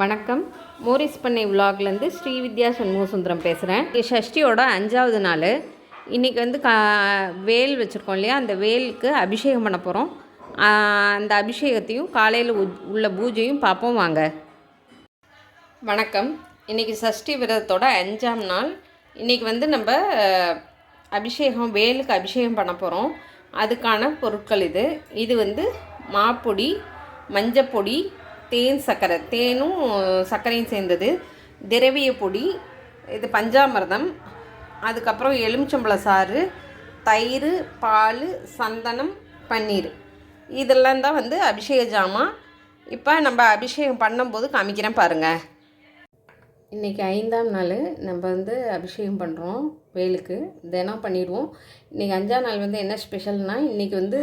வணக்கம். மோரிஸ் பண்ணை விலாக்லேருந்து ஸ்ரீ வித்யா சண்முகசுந்தரம் பேசுகிறேன் ஷஷ்டியோட அஞ்சாவது நாள். இன்றைக்கி வந்து கா வேல் வச்சுருக்கோம் இல்லையா? அந்த வேலுக்கு அபிஷேகம் பண்ண போகிறோம் அந்த அபிஷேகத்தையும் காலையில் உள்ள பூஜையும் பார்ப்போம் வாங்க. வணக்கம். இன்றைக்கி சஷ்டி விரதத்தோட அஞ்சாம் நாள். இன்றைக்கி வந்து நம்ம அபிஷேகம் வேலுக்கு அபிஷேகம் பண்ண போகிறோம் அதுக்கான பொருட்கள் இது. இது வந்து மாப்பொடி மஞ்சப்பொடி தேன் சர்க்கரை தேனும் சர்க்கரையும் சேர்ந்தது. திரவிய பொடி இது பஞ்சாமிர்தம். அதுக்கப்புறம் எலுமிச்சம்பழ சாறு தயிர் பால் சந்தனம் பன்னீர். இதெல்லாம் தான் வந்து அபிஷேக ஜாமான். இப்போ நம்ம அபிஷேகம் பண்ணும்போது காமிக்கிறேன் பாருங்கள் இன்றைக்கி ஐந்தாம் நாள் நம்ம வந்து அபிஷேகம் பண்ணுறோம் வேலுக்கு. தினம் பண்ணிடுவோம். இன்றைக்கி அஞ்சாம் நாள் வந்து என்ன ஸ்பெஷல்னால் இன்றைக்கி வந்து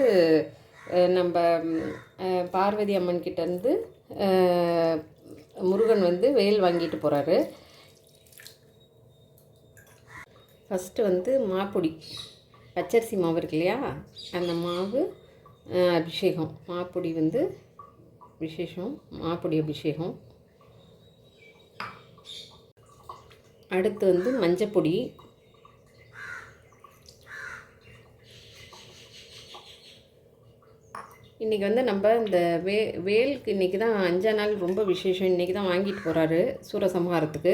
நம்ம பார்வதி அம்மன் கிட்டேருந்து முருகன் வந்து வேல் வாங்கிட்டு போகிறாரு ஃபஸ்ட்டு வந்து மாப்பொடி. பச்சரிசி மாவு இருக்கு இல்லையா? அந்த மாவு அபிஷேகம். மாப்பொடி வந்து விசேஷம் மாப்பொடி அபிஷேகம். அடுத்து வந்து மஞ்சப்பொடி. இன்றைக்கி வந்து நம்ம இந்த வே வேலுக்கு இன்றைக்கி தான் அஞ்சா நாள் ரொம்ப விசேஷம். இன்றைக்கி தான் வாங்கிட்டு போகிறாரு சூரசம்ஹாரத்துக்கு.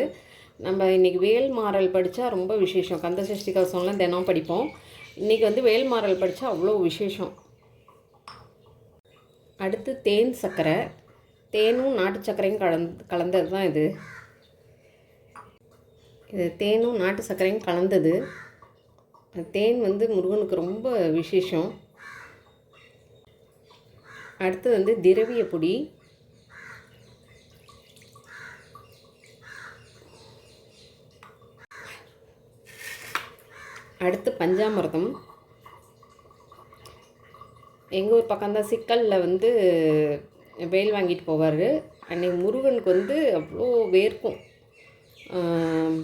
நம்ம இன்றைக்கி வேல் மாறல் படித்தா ரொம்ப விசேஷம். கந்த சஷ்டி கவசம்லாம் தினம் படிப்போம். இன்றைக்கி வந்து வேல் மாறல் படித்தா அவ்வளோ விசேஷம். அடுத்து தேன் சர்க்கரை தேனும் நாட்டு சர்க்கரையும் கலந்து கலந்தது தான் இது. இது தேனும் நாட்டு சர்க்கரையும் கலந்தது. தேன் வந்து முருகனுக்கு ரொம்ப விசேஷம். அடுத்து வந்து திரவிய பொடி. அடுத்து பஞ்சாமிரதம். எங்கள் ஊர் பக்கம்தான் சிக்கலில் வந்து வெயில் வாங்கிட்டு போவார். அன்னைக்கு முருகனுக்கு வந்து அவ்வளோ வேர்க்கும். முகத்துலலாம்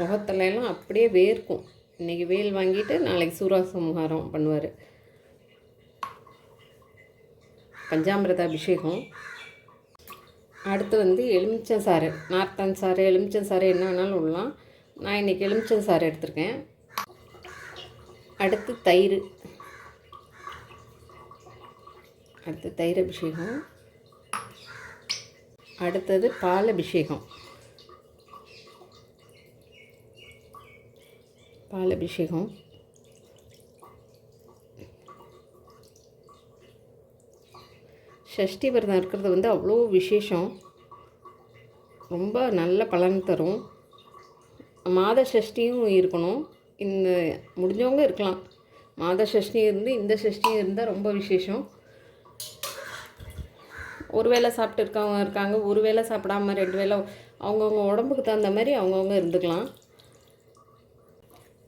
முகத்துல எல்லாம் அப்படியே வேர்க்கும். இன்றைக்கி வெயில் வாங்கிட்டு நாளைக்கு சூராசம்ஹாரம் பண்ணுவார். பஞ்சாமிரத அபிஷேகம் அடுத்து வந்து எலுமிச்சம் சாறு நார்த்தன் சாறு எலுமிச்சம் சாறு என்ன வேணாலும் விடலாம் நான் இன்றைக்கி எலுமிச்சம் சாறு எடுத்திருக்கேன். அடுத்து தயிர். அடுத்து தயிர் அபிஷேகம். அடுத்தது பால் அபிஷேகம். பால் அபிஷேகம். ஷஷ்டி விரதம் இருக்கிறது வந்து அவ்வளோ விசேஷம். ரொம்ப நல்ல பலன் தரும். மாத சஷ்டியும் இருக்கணும். இந்த முடிஞ்சவங்க இருக்கலாம். மாத சஷ்டி இருந்து இந்த சஷ்டியும் இருந்தால் ரொம்ப விசேஷம். ஒரு வேளை சாப்பிட்டு இருக்கவங்க இருக்காங்க ஒரு வேளை சாப்பிடாம ரெண்டு வேளை அவங்கவுங்க உடம்புக்கு தகுந்த மாதிரி அவங்கவுங்க இருந்துக்கலாம்.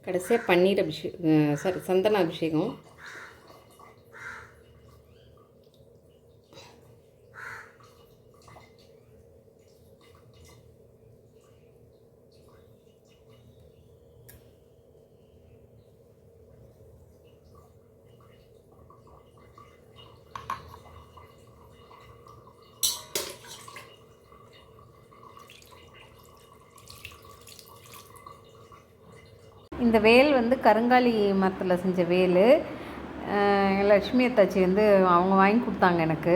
கடைசியாக பன்னீர் அபிஷேகம் சாரி சந்தன அபிஷேகம். இந்த வேல் வந்து கருங்காலி மரத்தில் செஞ்ச வேல். அஹ் லட்சுமி அத்தாச்சி வந்து அவங்க வாங்கி கொடுத்தாங்க எனக்கு.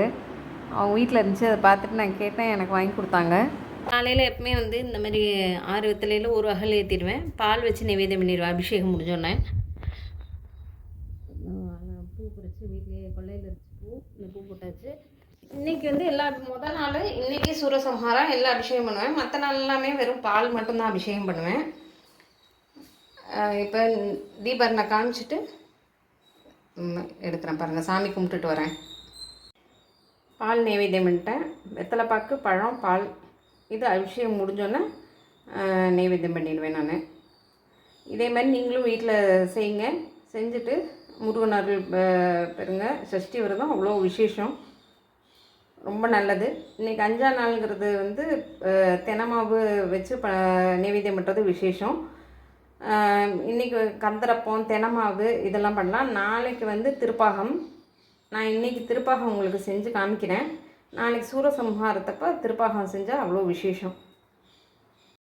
அவங்க வீட்டில் இருந்துச்சு அதை பார்த்துட்டு நான் கேட்டேன் எனக்கு வாங்கி கொடுத்தாங்க. காலையில் எப்பவுமே வந்து இந்த மாதிரி ஆறு வெத்தலையில் ஒரு வகையில் ஏற்றிடுவேன் பால் வச்சு நிவேதம் பண்ணிடுவேன் அபிஷேகம் முடிஞ்சோடனே. பூ பிடிச்சி வீட்லேயே கொள்ளையில் இருந்துச்சு பூ இந்த பூ போட்டாச்சு. இன்றைக்கி வந்து எல்லா முதல் நாள் இன்றைக்கி சூரசம்ஹாரம் எல்லாம் அபிஷேகம் பண்ணுவேன். மற்ற நாள் எல்லாமே வெறும் பால் மட்டும்தான் அபிஷேகம் பண்ணுவேன். இப்போ தீபரனை காமிச்சிட்டு எடுக்கிறேன் பாருங்கள் சாமி கும்பிட்டுட்டு வரேன். பால் நைவேத்தியம் பண்ணிட்டேன். வெத்தலை பாக்கு பழம் பால். இது அபிஷேகம் முடிஞ்சோன்னே நைவேத்தியம் பண்ணிடுவேன் நான். இதே மாதிரி நீங்களும் வீட்டில் செய்யுங்க. செஞ்சுட்டு முருகன் அருள் பெறுங்க சஷ்டி விரதம் அவ்வளோ விசேஷம். ரொம்ப நல்லது. இன்றைக்கி அஞ்சா நாளுங்கிறது வந்து தெனமாவு தினமாவு வச்சு ப நைவேத்தியம் பண்ணுறது விசேஷம். இன்றைக்கி இன்னைக்கு கந்தரப்பம் தெனமாவு இதெல்லாம் பண்ணலாம். நாளைக்கு வந்து திருப்பாகம். நான் இன்னைக்கு திருப்பாகம் உங்களுக்கு செஞ்சு காமிக்கிறேன். நாளைக்கு சூரசம்ஹாரத்தப்போ திருப்பாகம் செஞ்சால் அவ்வளோ விசேஷம்.